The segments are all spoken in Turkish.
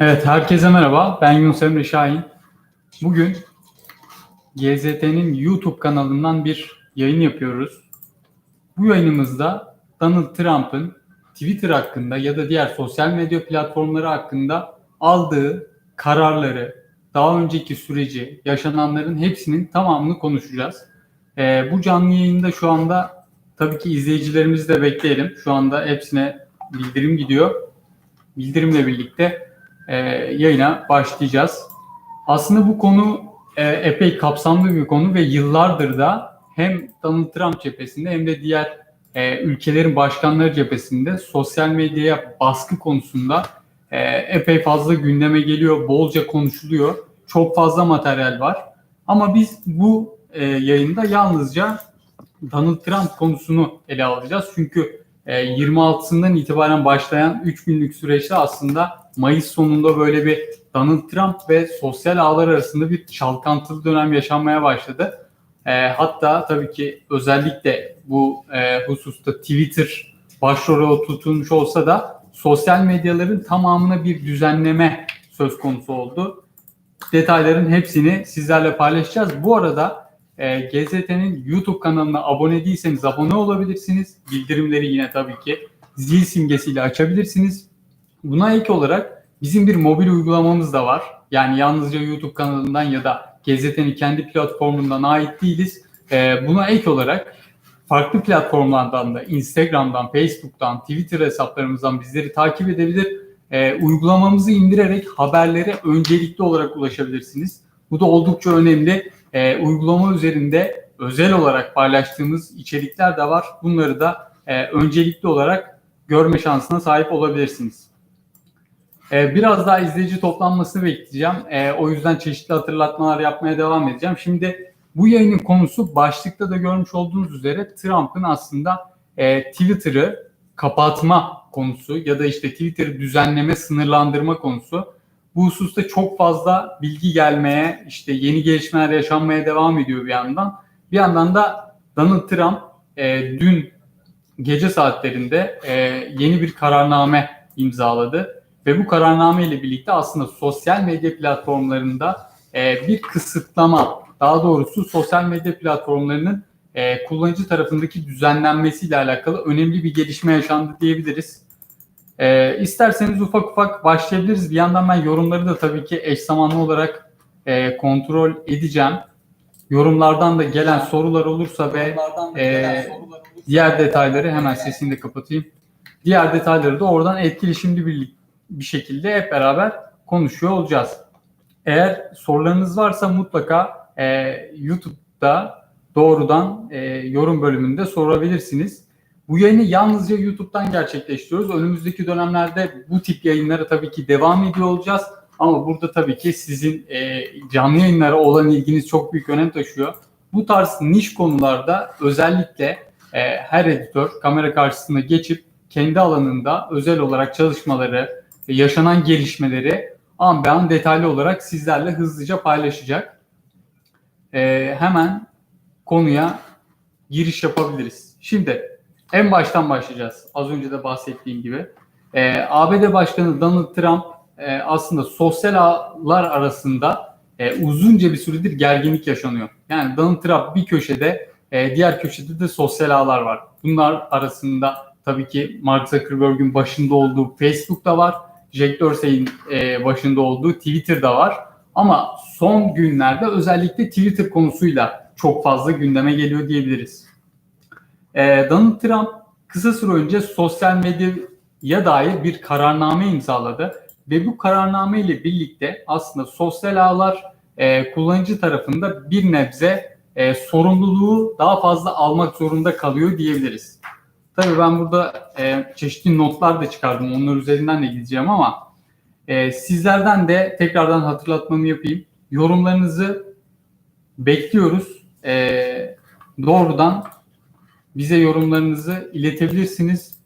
Evet, herkese merhaba. Ben Yunus Emre Şahin. Bugün GZT'nin YouTube kanalından bir yayın yapıyoruz. Bu yayınımızda Donald Trump'ın Twitter hakkında ya da diğer sosyal medya platformları hakkında aldığı kararları, daha önceki süreci, yaşananların hepsinin tamamını konuşacağız. Ee, bu canlı yayında şu anda tabii ki izleyicilerimizi de bekleyelim. Şu anda hepsine bildirim gidiyor. Bildirimle birlikte e, yayına başlayacağız. Aslında bu konu e, epey kapsamlı bir konu ve yıllardır da hem Donald Trump cephesinde hem de diğer e, ülkelerin başkanları cephesinde sosyal medyaya baskı konusunda e, epey fazla gündeme geliyor, bolca konuşuluyor. Çok fazla materyal var. Ama biz bu e, yayında yalnızca Donald Trump konusunu ele alacağız. Çünkü e, 26'sından itibaren başlayan 3 günlük süreçte aslında Mayıs sonunda böyle bir Donald Trump ve sosyal ağlar arasında bir çalkantılı dönem yaşanmaya başladı. E, hatta tabii ki özellikle bu e, hususta Twitter başrole oturtulmuş olsa da sosyal medyaların tamamına bir düzenleme söz konusu oldu. Detayların hepsini sizlerle paylaşacağız. Bu arada e, GZT'nin YouTube kanalına abone değilseniz abone olabilirsiniz. Bildirimleri yine tabii ki zil simgesiyle açabilirsiniz. Buna ek olarak bizim bir mobil uygulamamız da var. Yani yalnızca YouTube kanalından ya da GZT'nin kendi platformundan ait değiliz. E, buna ek olarak farklı platformlardan da Instagram'dan, Facebook'tan, Twitter hesaplarımızdan bizleri takip edebilir. E, uygulamamızı indirerek haberlere öncelikli olarak ulaşabilirsiniz. Bu da oldukça önemli. E, uygulama üzerinde özel olarak paylaştığımız içerikler de var. Bunları da e, öncelikli olarak görme şansına sahip olabilirsiniz. E, biraz daha izleyici toplanmasını bekleyeceğim. E, o yüzden çeşitli hatırlatmalar yapmaya devam edeceğim. Şimdi bu yayının konusu başlıkta da görmüş olduğunuz üzere Trump'ın aslında e, Twitter'ı kapatma konusu ya da işte Twitter'ı düzenleme, sınırlandırma konusu. Bu hususta çok fazla bilgi gelmeye, işte yeni gelişmeler yaşanmaya devam ediyor bir yandan. Bir yandan da Donald Trump e, dün gece saatlerinde e, yeni bir kararname imzaladı ve bu kararname ile birlikte aslında sosyal medya platformlarında e, bir kısıtlama, daha doğrusu sosyal medya platformlarının e, kullanıcı tarafındaki düzenlenmesiyle alakalı önemli bir gelişme yaşandı diyebiliriz. E, isterseniz ufak ufak başlayabiliriz. Bir yandan ben yorumları da tabii ki eş zamanlı olarak e, kontrol edeceğim. Yorumlardan da gelen sorular olursa ve e, diğer detayları hemen sesini de kapatayım. Diğer detayları da oradan etkileşimli bir, bir şekilde hep beraber konuşuyor olacağız. Eğer sorularınız varsa mutlaka e, YouTube'da doğrudan e, yorum bölümünde sorabilirsiniz. Bu yayını yalnızca YouTube'dan gerçekleştiriyoruz. Önümüzdeki dönemlerde bu tip yayınlara tabii ki devam ediyor olacağız. Ama burada tabii ki sizin e, canlı yayınlara olan ilginiz çok büyük önem taşıyor. Bu tarz niş konularda özellikle e, her editör kamera karşısına geçip kendi alanında özel olarak çalışmaları, yaşanan gelişmeleri an be an detaylı olarak sizlerle hızlıca paylaşacak. E, hemen konuya giriş yapabiliriz. Şimdi en baştan başlayacağız. Az önce de bahsettiğim gibi. E, ABD Başkanı Donald Trump e, aslında sosyal ağlar arasında e, uzunca bir süredir gerginlik yaşanıyor. Yani Donald Trump bir köşede, e, diğer köşede de sosyal ağlar var. Bunlar arasında tabii ki Mark Zuckerberg'in başında olduğu Facebook'ta var. Jack Dorsey'in e, başında olduğu Twitter'da var. Ama son günlerde özellikle Twitter konusuyla çok fazla gündeme geliyor diyebiliriz. E, Donald Trump kısa süre önce sosyal medyaya dair bir kararname imzaladı ve bu kararname ile birlikte aslında sosyal ağlar e, kullanıcı tarafında bir nebze e, sorumluluğu daha fazla almak zorunda kalıyor diyebiliriz. Tabii ben burada e, çeşitli notlar da çıkardım. Onlar üzerinden de gideceğim ama e, sizlerden de tekrardan hatırlatmamı yapayım. Yorumlarınızı bekliyoruz. E, doğrudan bize yorumlarınızı iletebilirsiniz.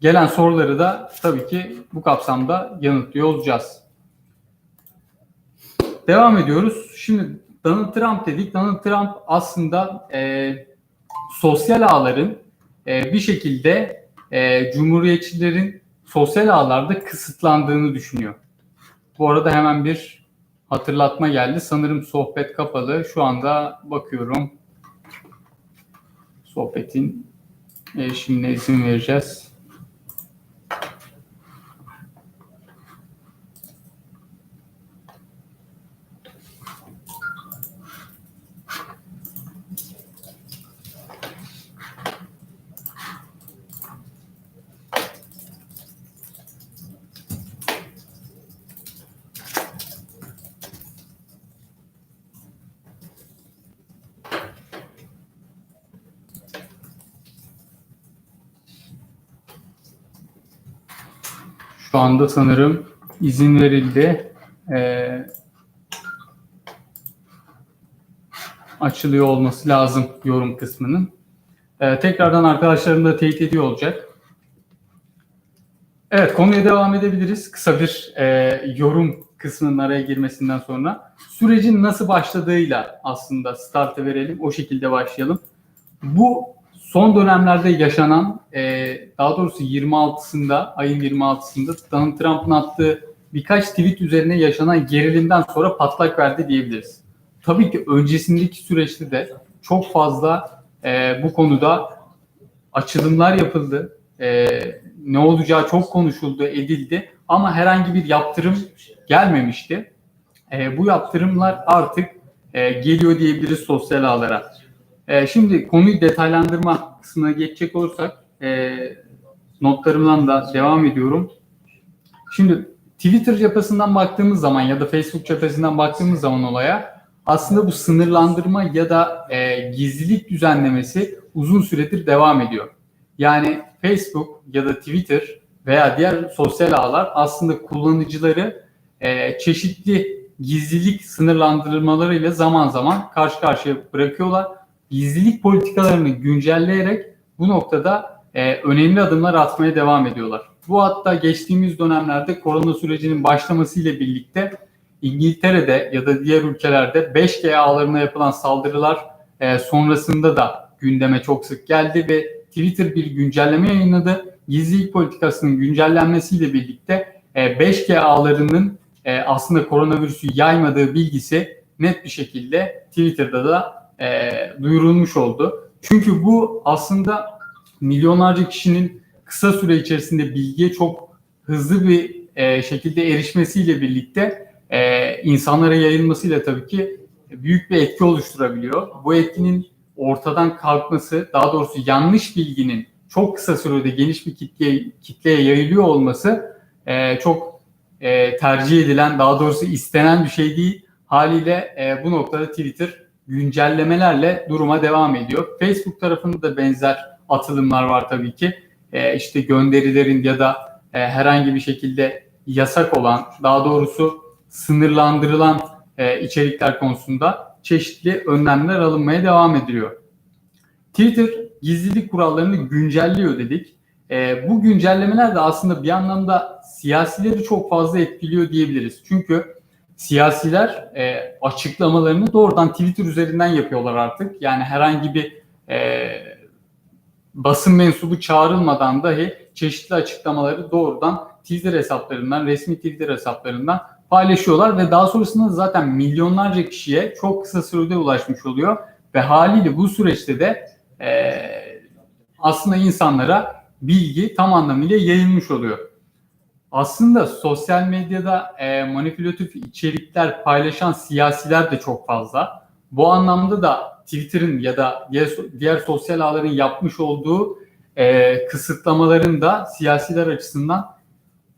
gelen soruları da tabii ki bu kapsamda yanıtlıyor olacağız. Devam ediyoruz. Şimdi Donald Trump dedik. Donald Trump aslında e, sosyal ağların e, bir şekilde e, cumhuriyetçilerin sosyal ağlarda kısıtlandığını düşünüyor. Bu arada hemen bir hatırlatma geldi. Sanırım sohbet kapalı. Şu anda bakıyorum. Sohbetin erişimine izin vereceğiz. Anda sanırım izin verildi. Ee, açılıyor olması lazım yorum kısmının. Ee, tekrardan arkadaşlarım da teyit ediyor olacak. Evet konuya devam edebiliriz. Kısa bir e, yorum kısmının araya girmesinden sonra. Sürecin nasıl başladığıyla aslında startı verelim. O şekilde başlayalım. Bu son dönemlerde yaşanan, e, daha doğrusu 26'sında, ayın 26'sında Donald Trump'ın attığı birkaç tweet üzerine yaşanan gerilimden sonra patlak verdi diyebiliriz. Tabii ki öncesindeki süreçte de çok fazla e, bu konuda açılımlar yapıldı. E, ne olacağı çok konuşuldu, edildi ama herhangi bir yaptırım gelmemişti. E, bu yaptırımlar artık e, geliyor diyebiliriz sosyal ağlara. E, şimdi konuyu detaylandırma kısmına geçecek olursak e, notlarımdan da devam ediyorum. Şimdi Twitter cephesinden baktığımız zaman ya da Facebook cephesinden baktığımız zaman olaya aslında bu sınırlandırma ya da e, gizlilik düzenlemesi uzun süredir devam ediyor. Yani Facebook ya da Twitter veya diğer sosyal ağlar aslında kullanıcıları e, çeşitli gizlilik sınırlandırmalarıyla zaman zaman karşı karşıya bırakıyorlar. Gizlilik politikalarını güncelleyerek bu noktada e, önemli adımlar atmaya devam ediyorlar. Bu hatta geçtiğimiz dönemlerde korona sürecinin başlamasıyla birlikte İngiltere'de ya da diğer ülkelerde 5G ağlarına yapılan saldırılar e, sonrasında da gündeme çok sık geldi ve Twitter bir güncelleme yayınladı. Gizlilik politikasının güncellenmesiyle birlikte e, 5G ağlarının e, aslında koronavirüsü yaymadığı bilgisi net bir şekilde Twitter'da da e, duyurulmuş oldu. Çünkü bu aslında milyonlarca kişinin kısa süre içerisinde bilgiye çok hızlı bir e, şekilde erişmesiyle birlikte e, insanlara yayılmasıyla tabii ki büyük bir etki oluşturabiliyor. Bu etkinin ortadan kalkması, daha doğrusu yanlış bilginin çok kısa sürede geniş bir kitleye, kitleye yayılıyor olması e, çok e, tercih edilen, daha doğrusu istenen bir şey değil. Haliyle e, bu noktada Twitter güncellemelerle duruma devam ediyor. Facebook tarafında da benzer atılımlar var tabii ki. E, işte gönderilerin ya da e, herhangi bir şekilde yasak olan, daha doğrusu sınırlandırılan e, içerikler konusunda çeşitli önlemler alınmaya devam ediliyor. Twitter gizlilik kurallarını güncelliyor dedik. E, bu güncellemeler de aslında bir anlamda siyasileri çok fazla etkiliyor diyebiliriz. Çünkü siyasiler e, açıklamalarını doğrudan Twitter üzerinden yapıyorlar artık. Yani herhangi bir e, basın mensubu çağrılmadan dahi çeşitli açıklamaları doğrudan Twitter hesaplarından, resmi Twitter hesaplarından paylaşıyorlar ve daha sonrasında zaten milyonlarca kişiye çok kısa sürede ulaşmış oluyor ve haliyle bu süreçte de e, aslında insanlara bilgi tam anlamıyla yayılmış oluyor. Aslında sosyal medyada e, manipülatif içerikler paylaşan siyasiler de çok fazla. Bu anlamda da Twitter'ın ya da diğer, diğer sosyal ağların yapmış olduğu e, kısıtlamaların da siyasiler açısından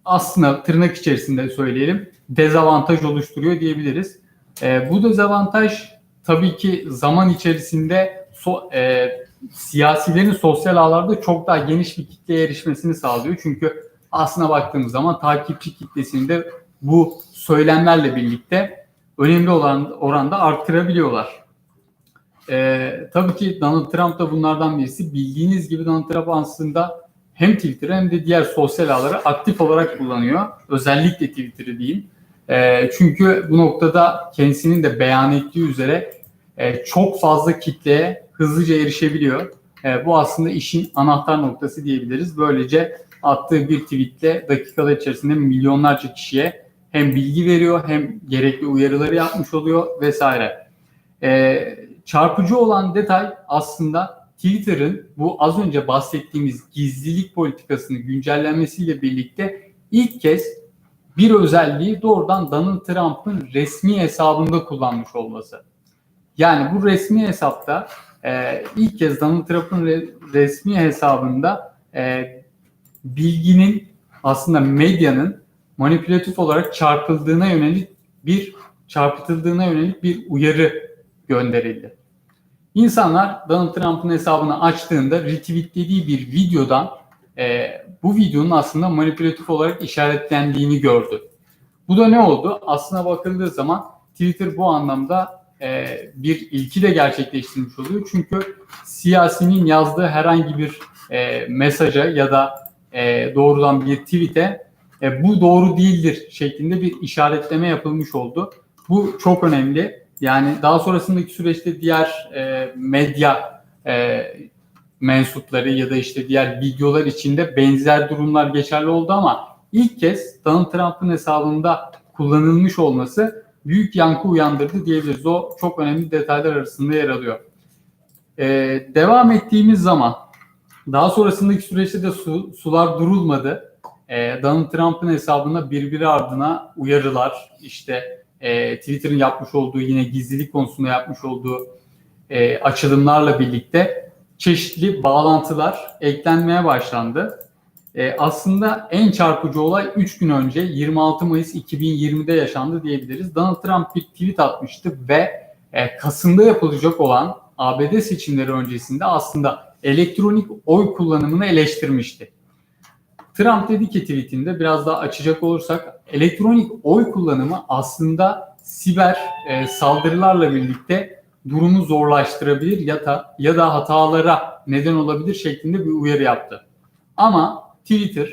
aslında tırnak içerisinde söyleyelim dezavantaj oluşturuyor diyebiliriz. E, bu dezavantaj tabii ki zaman içerisinde so, e, siyasilerin sosyal ağlarda çok daha geniş bir kitleye erişmesini sağlıyor. Çünkü aslına baktığımız zaman takipçi kitlesinde bu söylemlerle birlikte önemli olan oranda arttırabiliyorlar. Ee, tabii ki Donald Trump da bunlardan birisi. Bildiğiniz gibi Donald Trump aslında hem Twitter'ı hem de diğer sosyal ağları aktif olarak kullanıyor. Özellikle Twitter'ı diyeyim. E, çünkü bu noktada kendisinin de beyan ettiği üzere e, çok fazla kitleye hızlıca erişebiliyor. E, bu aslında işin anahtar noktası diyebiliriz. Böylece attığı bir tweetle dakikalar içerisinde milyonlarca kişiye hem bilgi veriyor hem gerekli uyarıları yapmış oluyor vesaire. E, çarpıcı olan detay aslında Twitter'ın bu az önce bahsettiğimiz gizlilik politikasını güncellenmesiyle birlikte ilk kez bir özelliği doğrudan Donald Trump'ın resmi hesabında kullanmış olması. Yani bu resmi hesapta e, ilk kez Donald Trump'ın re, resmi hesabında e, bilginin aslında medyanın manipülatif olarak çarpıldığına yönelik bir çarpıtıldığına yönelik bir uyarı gönderildi. İnsanlar Donald Trump'ın hesabını açtığında retweetlediği bir videodan e, bu videonun aslında manipülatif olarak işaretlendiğini gördü. Bu da ne oldu? Aslına bakıldığı zaman Twitter bu anlamda e, bir ilki de gerçekleştirmiş oluyor. Çünkü siyasinin yazdığı herhangi bir e, mesaja ya da e, doğrudan bir tweet'e e, bu doğru değildir şeklinde bir işaretleme yapılmış oldu. Bu çok önemli. Yani daha sonrasındaki süreçte diğer e, medya e, mensupları ya da işte diğer videolar içinde benzer durumlar geçerli oldu ama ilk kez Donald Trump'ın hesabında kullanılmış olması büyük yankı uyandırdı diyebiliriz. O çok önemli detaylar arasında yer alıyor. Ee, devam ettiğimiz zaman daha sonrasındaki süreçte de su, sular durulmadı. Ee, Donald Trump'ın hesabına birbiri ardına uyarılar, işte e, Twitter'ın yapmış olduğu yine gizlilik konusunda yapmış olduğu e, açılımlarla birlikte çeşitli bağlantılar eklenmeye başlandı. E, aslında en çarpıcı olay 3 gün önce 26 Mayıs 2020'de yaşandı diyebiliriz. Donald Trump bir tweet atmıştı ve e, Kasım'da yapılacak olan ABD seçimleri öncesinde aslında elektronik oy kullanımını eleştirmişti. Trump dedi ki tweetinde biraz daha açacak olursak elektronik oy kullanımı aslında siber e, saldırılarla birlikte durumu zorlaştırabilir ya da, ya da hatalara neden olabilir şeklinde bir uyarı yaptı. Ama Twitter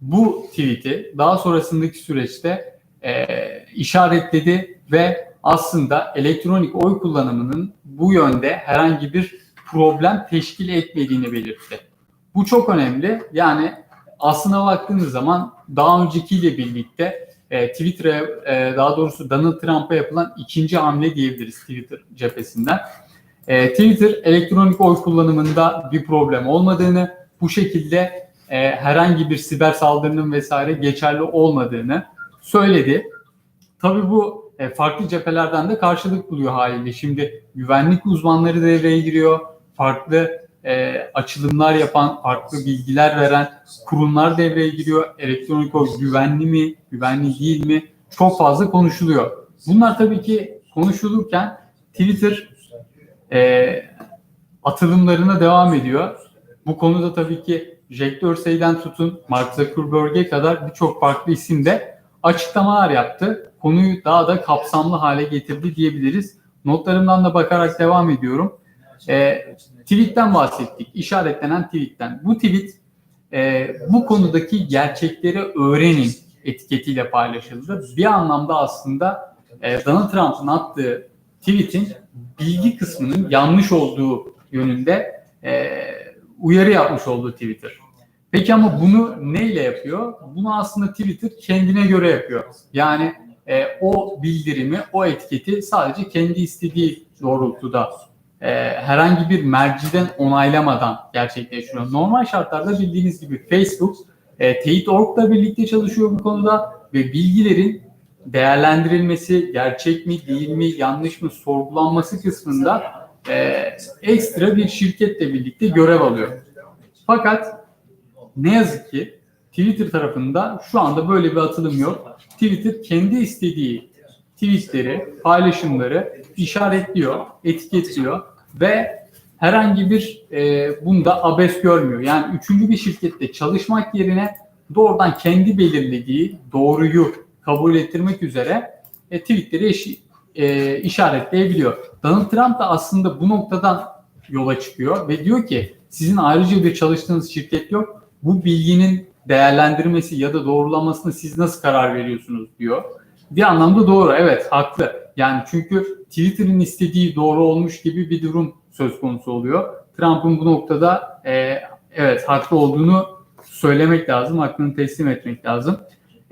bu tweet'i daha sonrasındaki süreçte e, işaretledi ve aslında elektronik oy kullanımının bu yönde herhangi bir problem teşkil etmediğini belirtti. Bu çok önemli. Yani aslına baktığınız zaman daha öncekiyle birlikte e, Twitter'a e, daha doğrusu Donald Trump'a yapılan ikinci hamle diyebiliriz Twitter cephesinden. E, Twitter elektronik oy kullanımında bir problem olmadığını, bu şekilde e, herhangi bir siber saldırının vesaire geçerli olmadığını söyledi. Tabii bu e, farklı cephelerden de karşılık buluyor haliyle. Şimdi güvenlik uzmanları devreye giriyor. Farklı e, açılımlar yapan, farklı bilgiler veren kurumlar devreye giriyor. Elektronik oy güvenli mi, güvenli değil mi? Çok fazla konuşuluyor. Bunlar tabii ki konuşulurken Twitter e, atılımlarına devam ediyor. Bu konuda tabii ki Jack Dorsey'den tutun Mark Zuckerberg'e kadar birçok farklı isim de açıklamalar yaptı. Konuyu daha da kapsamlı hale getirdi diyebiliriz. Notlarımdan da bakarak devam ediyorum. E, tweetten bahsettik. İşaretlenen tweetten. Bu tweet e, bu konudaki gerçekleri öğrenin etiketiyle paylaşıldı. Bir anlamda aslında e, Donald Trump'ın attığı tweetin bilgi kısmının yanlış olduğu yönünde e, uyarı yapmış oldu Twitter. Peki ama bunu neyle yapıyor? Bunu aslında Twitter kendine göre yapıyor. Yani e, o bildirimi, o etiketi sadece kendi istediği doğrultuda e, herhangi bir merciden onaylamadan gerçekleştiriyor. Normal şartlarda bildiğiniz gibi Facebook e, Teyit.org'la birlikte çalışıyor bu konuda ve bilgilerin değerlendirilmesi, gerçek mi, değil mi, yanlış mı sorgulanması kısmında e, ekstra bir şirketle birlikte görev alıyor. Fakat ne yazık ki Twitter tarafında şu anda böyle bir atılım yok. Twitter kendi istediği tweetleri, paylaşımları işaretliyor, etiketliyor ve herhangi bir e, bunda abes görmüyor. Yani üçüncü bir şirkette çalışmak yerine doğrudan kendi belirlediği doğruyu kabul ettirmek üzere e, tweetleri eşi, e, işaretleyebiliyor. Donald Trump da aslında bu noktadan yola çıkıyor ve diyor ki sizin ayrıca bir çalıştığınız şirket yok. bu bilginin değerlendirmesi ya da doğrulamasını siz nasıl karar veriyorsunuz diyor. Bir anlamda doğru evet haklı. Yani çünkü Twitter'ın istediği doğru olmuş gibi bir durum söz konusu oluyor. Trump'ın bu noktada e, evet haklı olduğunu söylemek lazım, hakkını teslim etmek lazım.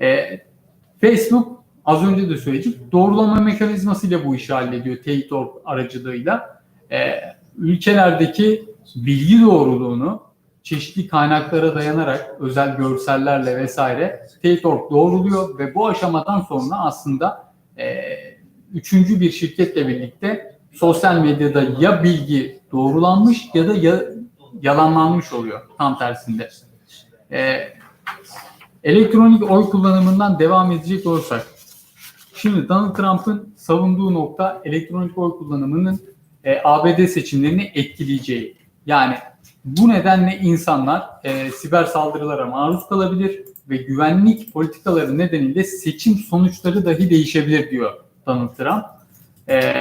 E, Facebook az önce de söyledik doğrulama mekanizmasıyla bu işi hallediyor teyit aracılığıyla. E, ülkelerdeki bilgi doğruluğunu çeşitli kaynaklara dayanarak özel görsellerle vesaire Teytorp doğruluyor ve bu aşamadan sonra aslında e, üçüncü bir şirketle birlikte sosyal medyada ya bilgi doğrulanmış ya da ya, yalanlanmış oluyor tam tersinde. E, elektronik oy kullanımından devam edecek olursak şimdi Donald Trump'ın savunduğu nokta elektronik oy kullanımının e, ABD seçimlerini etkileyeceği. Yani bu nedenle insanlar e, siber saldırılara maruz kalabilir ve güvenlik politikaları nedeniyle seçim sonuçları dahi değişebilir diyor Donald Trump. E,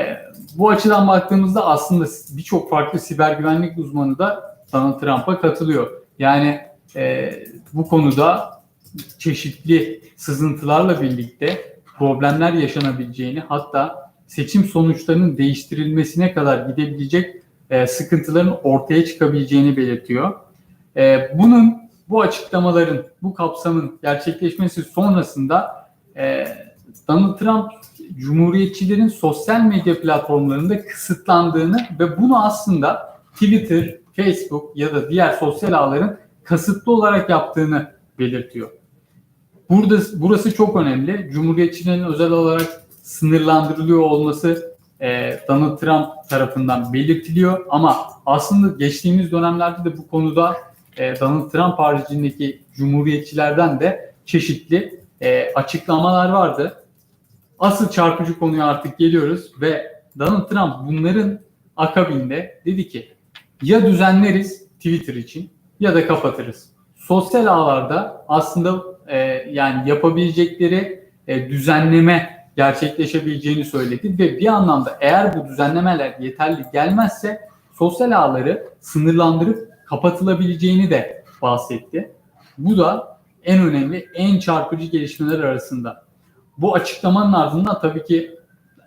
bu açıdan baktığımızda aslında birçok farklı siber güvenlik uzmanı da Donald Trump'a katılıyor. Yani e, bu konuda çeşitli sızıntılarla birlikte problemler yaşanabileceğini hatta seçim sonuçlarının değiştirilmesine kadar gidebilecek e, sıkıntıların ortaya çıkabileceğini belirtiyor. E, bunun bu açıklamaların, bu kapsamın gerçekleşmesi sonrasında e, Donald Trump Cumhuriyetçilerin sosyal medya platformlarında kısıtlandığını ve bunu aslında Twitter, Facebook ya da diğer sosyal ağların kasıtlı olarak yaptığını belirtiyor. Burada burası çok önemli. Cumhuriyetçilerin özel olarak sınırlandırılıyor olması e, Donald Trump tarafından belirtiliyor ama aslında geçtiğimiz dönemlerde de bu konuda e, Donald Trump haricindeki cumhuriyetçilerden de çeşitli e, açıklamalar vardı. Asıl çarpıcı konuya artık geliyoruz ve Donald Trump bunların akabinde dedi ki ya düzenleriz Twitter için ya da kapatırız. Sosyal ağlarda aslında e, yani yapabilecekleri e, düzenleme gerçekleşebileceğini söyledi ve bir anlamda eğer bu düzenlemeler yeterli gelmezse sosyal ağları sınırlandırıp kapatılabileceğini de bahsetti. Bu da en önemli, en çarpıcı gelişmeler arasında. Bu açıklamanın ardından tabii ki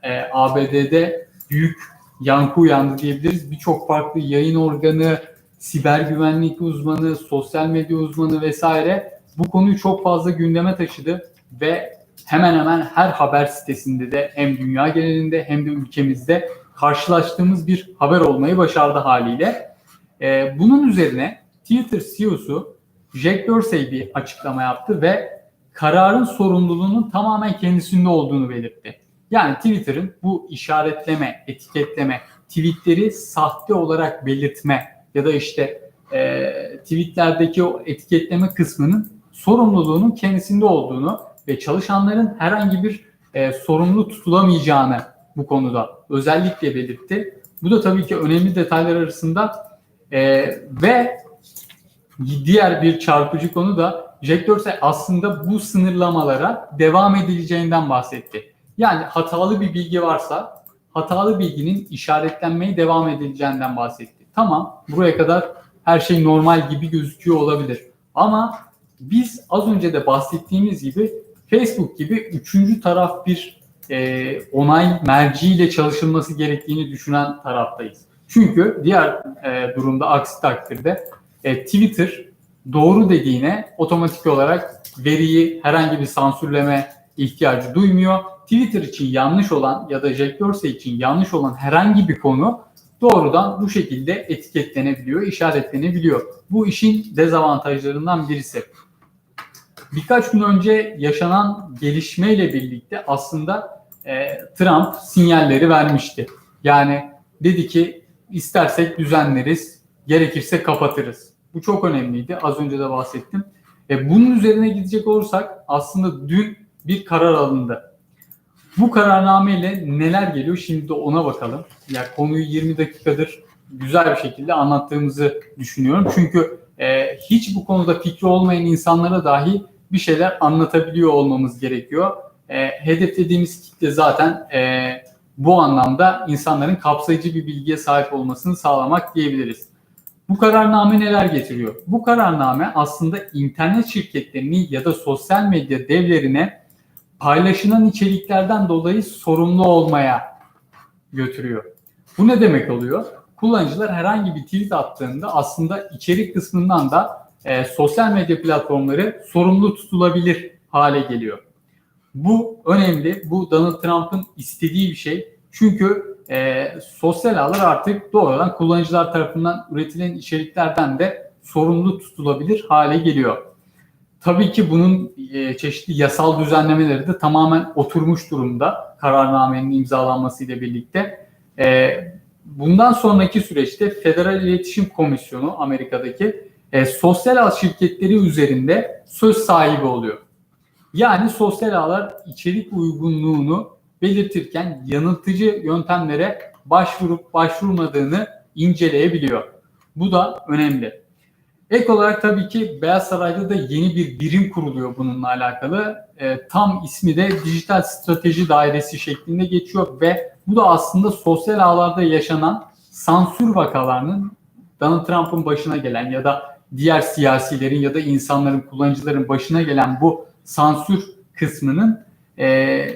e, ABD'de büyük yankı uyandı diyebiliriz. Birçok farklı yayın organı, siber güvenlik uzmanı, sosyal medya uzmanı vesaire bu konuyu çok fazla gündeme taşıdı ve hemen hemen her haber sitesinde de hem dünya genelinde hem de ülkemizde karşılaştığımız bir haber olmayı başardı haliyle. Ee, bunun üzerine Twitter CEO'su Jack Dorsey bir açıklama yaptı ve kararın sorumluluğunun tamamen kendisinde olduğunu belirtti. Yani Twitter'ın bu işaretleme, etiketleme, tweetleri sahte olarak belirtme ya da işte e, tweetlerdeki o etiketleme kısmının sorumluluğunun kendisinde olduğunu ve çalışanların herhangi bir e, sorumlu tutulamayacağını bu konuda özellikle belirtti. Bu da tabii ki önemli detaylar arasında e, ve diğer bir çarpıcı konu da Jack Dorsey aslında bu sınırlamalara devam edileceğinden bahsetti. Yani hatalı bir bilgi varsa hatalı bilginin işaretlenmeye devam edileceğinden bahsetti. Tamam buraya kadar her şey normal gibi gözüküyor olabilir. Ama biz az önce de bahsettiğimiz gibi Facebook gibi üçüncü taraf bir e, onay merciyle çalışılması gerektiğini düşünen taraftayız. Çünkü diğer e, durumda aksi takdirde e, Twitter doğru dediğine otomatik olarak veriyi herhangi bir sansürleme ihtiyacı duymuyor. Twitter için yanlış olan ya da Jack Dorsey için yanlış olan herhangi bir konu doğrudan bu şekilde etiketlenebiliyor, işaretlenebiliyor. Bu işin dezavantajlarından birisi birkaç gün önce yaşanan gelişmeyle birlikte aslında e, Trump sinyalleri vermişti. Yani dedi ki istersek düzenleriz, gerekirse kapatırız. Bu çok önemliydi. Az önce de bahsettim. E, bunun üzerine gidecek olursak aslında dün bir karar alındı. Bu kararnameyle neler geliyor şimdi de ona bakalım. Ya yani konuyu 20 dakikadır güzel bir şekilde anlattığımızı düşünüyorum. Çünkü e, hiç bu konuda fikri olmayan insanlara dahi bir şeyler anlatabiliyor olmamız gerekiyor. E, hedeflediğimiz kitle zaten e, bu anlamda insanların kapsayıcı bir bilgiye sahip olmasını sağlamak diyebiliriz. Bu kararname neler getiriyor? Bu kararname aslında internet şirketlerini ya da sosyal medya devlerine paylaşılan içeriklerden dolayı sorumlu olmaya götürüyor. Bu ne demek oluyor? Kullanıcılar herhangi bir tweet attığında aslında içerik kısmından da e, sosyal medya platformları sorumlu tutulabilir hale geliyor. Bu önemli. Bu Donald Trump'ın istediği bir şey. Çünkü e, sosyal ağlar artık doğrudan kullanıcılar tarafından üretilen içeriklerden de sorumlu tutulabilir hale geliyor. Tabii ki bunun e, çeşitli yasal düzenlemeleri de tamamen oturmuş durumda kararnamenin imzalanmasıyla birlikte. E, bundan sonraki süreçte Federal İletişim Komisyonu Amerika'daki e, sosyal ağ şirketleri üzerinde söz sahibi oluyor. Yani sosyal ağlar içerik uygunluğunu belirtirken yanıltıcı yöntemlere başvurup başvurmadığını inceleyebiliyor. Bu da önemli. Ek olarak tabii ki Beyaz Saray'da da yeni bir birim kuruluyor bununla alakalı. E, tam ismi de Dijital Strateji Dairesi şeklinde geçiyor ve bu da aslında sosyal ağlarda yaşanan sansür vakalarının Donald Trump'ın başına gelen ya da diğer siyasilerin ya da insanların, kullanıcıların başına gelen bu sansür kısmının e,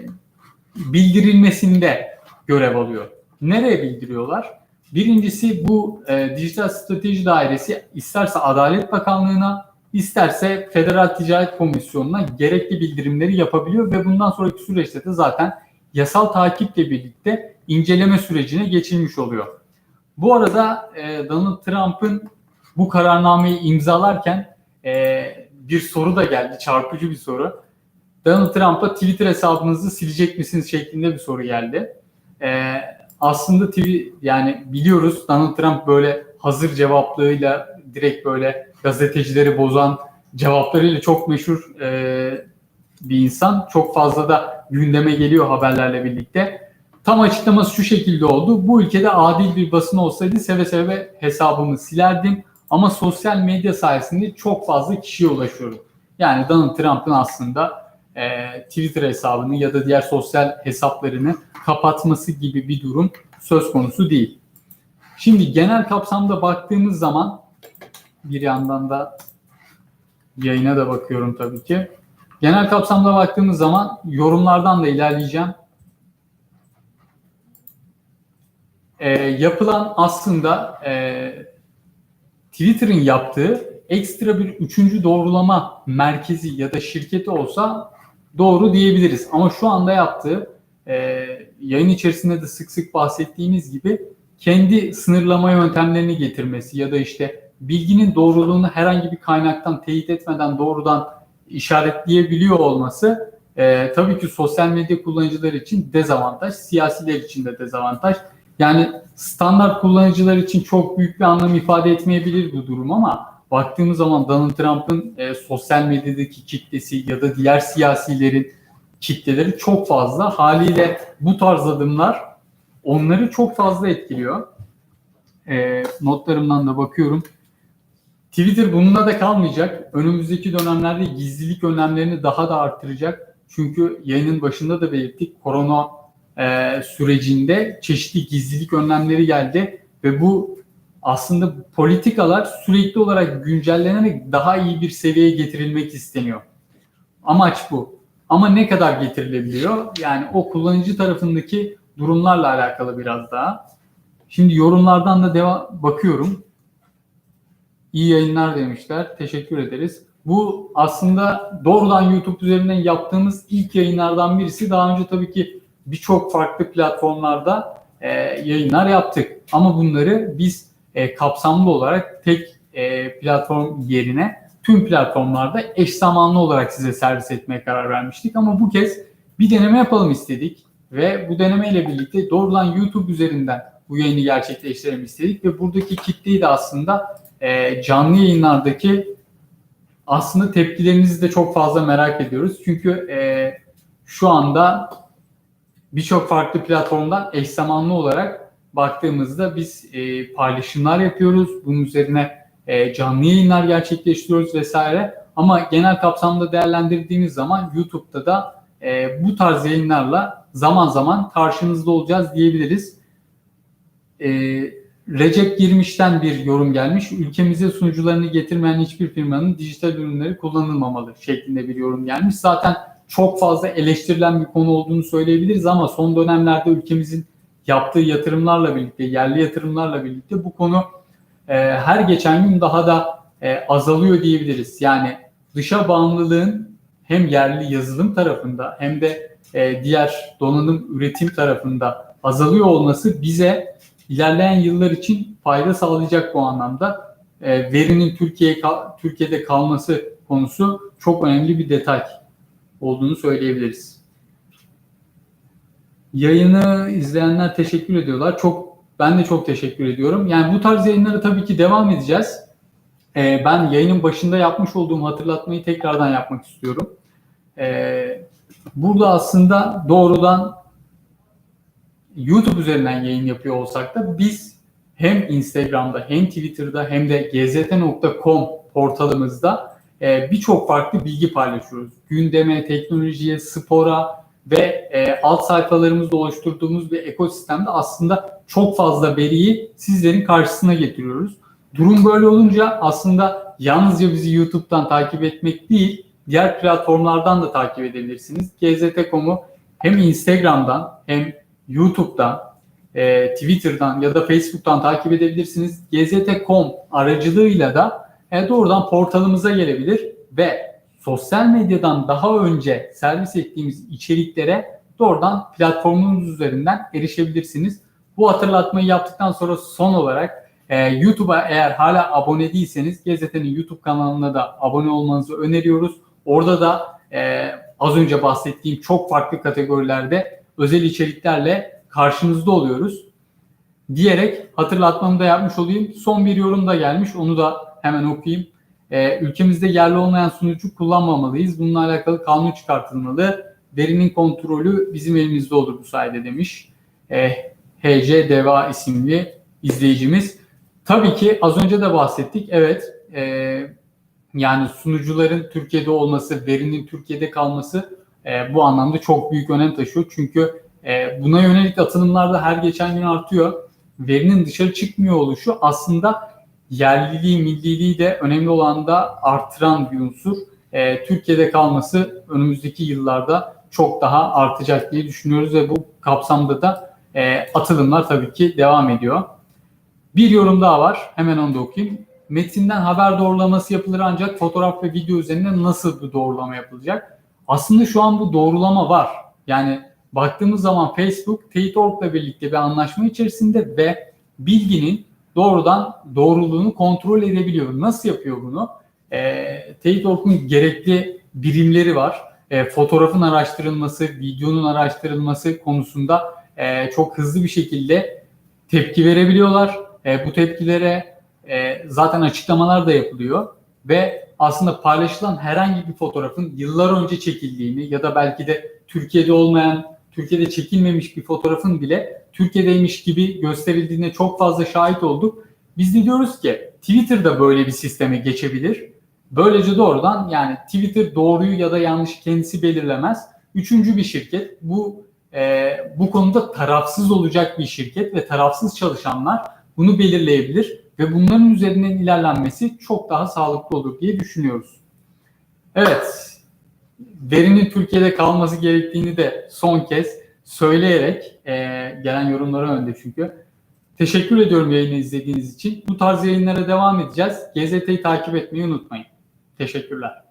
bildirilmesinde görev alıyor. Nereye bildiriyorlar? Birincisi bu e, Dijital Strateji Dairesi isterse Adalet Bakanlığı'na isterse Federal Ticaret Komisyonu'na gerekli bildirimleri yapabiliyor ve bundan sonraki süreçte de zaten yasal takiple birlikte inceleme sürecine geçilmiş oluyor. Bu arada e, Donald Trump'ın bu kararnameyi imzalarken e, bir soru da geldi, çarpıcı bir soru. Donald Trump'a Twitter hesabınızı silecek misiniz şeklinde bir soru geldi. E, aslında TV yani biliyoruz Donald Trump böyle hazır cevaplığıyla direkt böyle gazetecileri bozan cevaplarıyla çok meşhur e, bir insan. Çok fazla da gündeme geliyor haberlerle birlikte. Tam açıklaması şu şekilde oldu. Bu ülkede adil bir basın olsaydı seve seve hesabımı silerdim. Ama sosyal medya sayesinde çok fazla kişiye ulaşıyorum. Yani Donald Trump'ın aslında e, Twitter hesabını ya da diğer sosyal hesaplarını kapatması gibi bir durum söz konusu değil. Şimdi genel kapsamda baktığımız zaman bir yandan da yayına da bakıyorum tabii ki. Genel kapsamda baktığımız zaman yorumlardan da ilerleyeceğim. E, yapılan aslında e, Twitter'ın yaptığı ekstra bir üçüncü doğrulama merkezi ya da şirketi olsa doğru diyebiliriz. Ama şu anda yaptığı e, yayın içerisinde de sık sık bahsettiğimiz gibi kendi sınırlama yöntemlerini getirmesi ya da işte bilginin doğruluğunu herhangi bir kaynaktan teyit etmeden doğrudan işaretleyebiliyor olması e, tabii ki sosyal medya kullanıcıları için dezavantaj, siyasiler için de dezavantaj. Yani standart kullanıcılar için çok büyük bir anlam ifade etmeyebilir bu durum ama baktığımız zaman Donald Trump'ın e, sosyal medyadaki kitlesi ya da diğer siyasilerin kitleleri çok fazla. Haliyle bu tarz adımlar onları çok fazla etkiliyor. E, notlarımdan da bakıyorum. Twitter bununla da kalmayacak. Önümüzdeki dönemlerde gizlilik önlemlerini daha da arttıracak. Çünkü yayının başında da belirttik. Korona e, sürecinde çeşitli gizlilik önlemleri geldi ve bu aslında politikalar sürekli olarak güncellenerek daha iyi bir seviyeye getirilmek isteniyor. Amaç bu. Ama ne kadar getirilebiliyor? Yani o kullanıcı tarafındaki durumlarla alakalı biraz daha. Şimdi yorumlardan da devam bakıyorum. İyi yayınlar demişler. Teşekkür ederiz. Bu aslında doğrudan YouTube üzerinden yaptığımız ilk yayınlardan birisi. Daha önce tabii ki birçok farklı platformlarda e, yayınlar yaptık. Ama bunları biz e, kapsamlı olarak tek e, platform yerine tüm platformlarda eş zamanlı olarak size servis etmeye karar vermiştik. Ama bu kez bir deneme yapalım istedik ve bu deneme ile birlikte doğrudan YouTube üzerinden bu yayını gerçekleştirelim istedik ve buradaki kitleyi de aslında e, canlı yayınlardaki aslında tepkilerinizi de çok fazla merak ediyoruz. Çünkü e, şu anda birçok farklı platformdan eş zamanlı olarak baktığımızda biz e, paylaşımlar yapıyoruz. Bunun üzerine e, canlı yayınlar gerçekleştiriyoruz vesaire. Ama genel kapsamda değerlendirdiğimiz zaman YouTube'da da e, bu tarz yayınlarla zaman zaman karşınızda olacağız diyebiliriz. E, Recep Girmiş'ten bir yorum gelmiş. Ülkemize sunucularını getirmeyen hiçbir firmanın dijital ürünleri kullanılmamalı şeklinde bir yorum gelmiş. Zaten çok fazla eleştirilen bir konu olduğunu söyleyebiliriz ama son dönemlerde ülkemizin yaptığı yatırımlarla birlikte, yerli yatırımlarla birlikte bu konu e, her geçen gün daha da e, azalıyor diyebiliriz. Yani dışa bağımlılığın hem yerli yazılım tarafında hem de e, diğer donanım üretim tarafında azalıyor olması bize ilerleyen yıllar için fayda sağlayacak bu anlamda. E, verinin Türkiye Türkiye'de kalması konusu çok önemli bir detay olduğunu söyleyebiliriz. Yayını izleyenler teşekkür ediyorlar. Çok ben de çok teşekkür ediyorum. Yani bu tarz yayınlara tabii ki devam edeceğiz. Ee, ben yayının başında yapmış olduğum hatırlatmayı tekrardan yapmak istiyorum. Ee, burada aslında doğrudan YouTube üzerinden yayın yapıyor olsak da biz hem Instagram'da hem Twitter'da hem de gzt.com portalımızda e, birçok farklı bilgi paylaşıyoruz. Gündeme, teknolojiye, spora ve e, alt sayfalarımızda oluşturduğumuz bir ekosistemde aslında çok fazla veriyi sizlerin karşısına getiriyoruz. Durum böyle olunca aslında yalnızca bizi YouTube'dan takip etmek değil, diğer platformlardan da takip edebilirsiniz. GZT.com'u hem Instagram'dan hem YouTube'dan, e, Twitter'dan ya da Facebook'tan takip edebilirsiniz. GZT.com aracılığıyla da e, doğrudan portalımıza gelebilir ve sosyal medyadan daha önce servis ettiğimiz içeriklere doğrudan platformumuz üzerinden erişebilirsiniz. Bu hatırlatmayı yaptıktan sonra son olarak e, YouTube'a eğer hala abone değilseniz GZT'nin YouTube kanalına da abone olmanızı öneriyoruz. Orada da e, az önce bahsettiğim çok farklı kategorilerde özel içeriklerle karşınızda oluyoruz. Diyerek hatırlatmamı da yapmış olayım. Son bir yorum da gelmiş. Onu da hemen okuyayım. Ee, ülkemizde yerli olmayan sunucu kullanmamalıyız. Bununla alakalı kanun çıkartılmalı. Verinin kontrolü bizim elimizde olur bu sayede demiş. Ee, HC Deva isimli izleyicimiz. Tabii ki az önce de bahsettik. Evet e, yani sunucuların Türkiye'de olması, verinin Türkiye'de kalması e, bu anlamda çok büyük önem taşıyor. Çünkü e, buna yönelik atılımlar da her geçen gün artıyor. Verinin dışarı çıkmıyor oluşu aslında yerliliği, milliliği de önemli olan da artıran bir unsur. E, Türkiye'de kalması önümüzdeki yıllarda çok daha artacak diye düşünüyoruz ve bu kapsamda da e, atılımlar tabii ki devam ediyor. Bir yorum daha var. Hemen onu da okuyayım. Metinden haber doğrulaması yapılır ancak fotoğraf ve video üzerinden nasıl bu doğrulama yapılacak? Aslında şu an bu doğrulama var. Yani baktığımız zaman Facebook Teyit.org'la birlikte bir anlaşma içerisinde ve bilginin doğrudan doğruluğunu kontrol edebiliyor. Nasıl yapıyor bunu? E, Teyit.org'un gerekli birimleri var. E, fotoğrafın araştırılması, videonun araştırılması konusunda e, çok hızlı bir şekilde tepki verebiliyorlar. E, bu tepkilere e, zaten açıklamalar da yapılıyor ve aslında paylaşılan herhangi bir fotoğrafın yıllar önce çekildiğini ya da belki de Türkiye'de olmayan, Türkiye'de çekilmemiş bir fotoğrafın bile Türkiye'deymiş gibi gösterildiğine çok fazla şahit olduk. Biz de diyoruz ki Twitter'da böyle bir sisteme geçebilir. Böylece doğrudan yani Twitter doğruyu ya da yanlışı kendisi belirlemez. Üçüncü bir şirket bu e, bu konuda tarafsız olacak bir şirket ve tarafsız çalışanlar bunu belirleyebilir ve bunların üzerinden ilerlenmesi çok daha sağlıklı olur diye düşünüyoruz. Evet, verinin Türkiye'de kalması gerektiğini de son kez söyleyerek e, gelen yorumlara önde çünkü. Teşekkür ediyorum yayını izlediğiniz için. Bu tarz yayınlara devam edeceğiz. GZT'yi takip etmeyi unutmayın. Teşekkürler.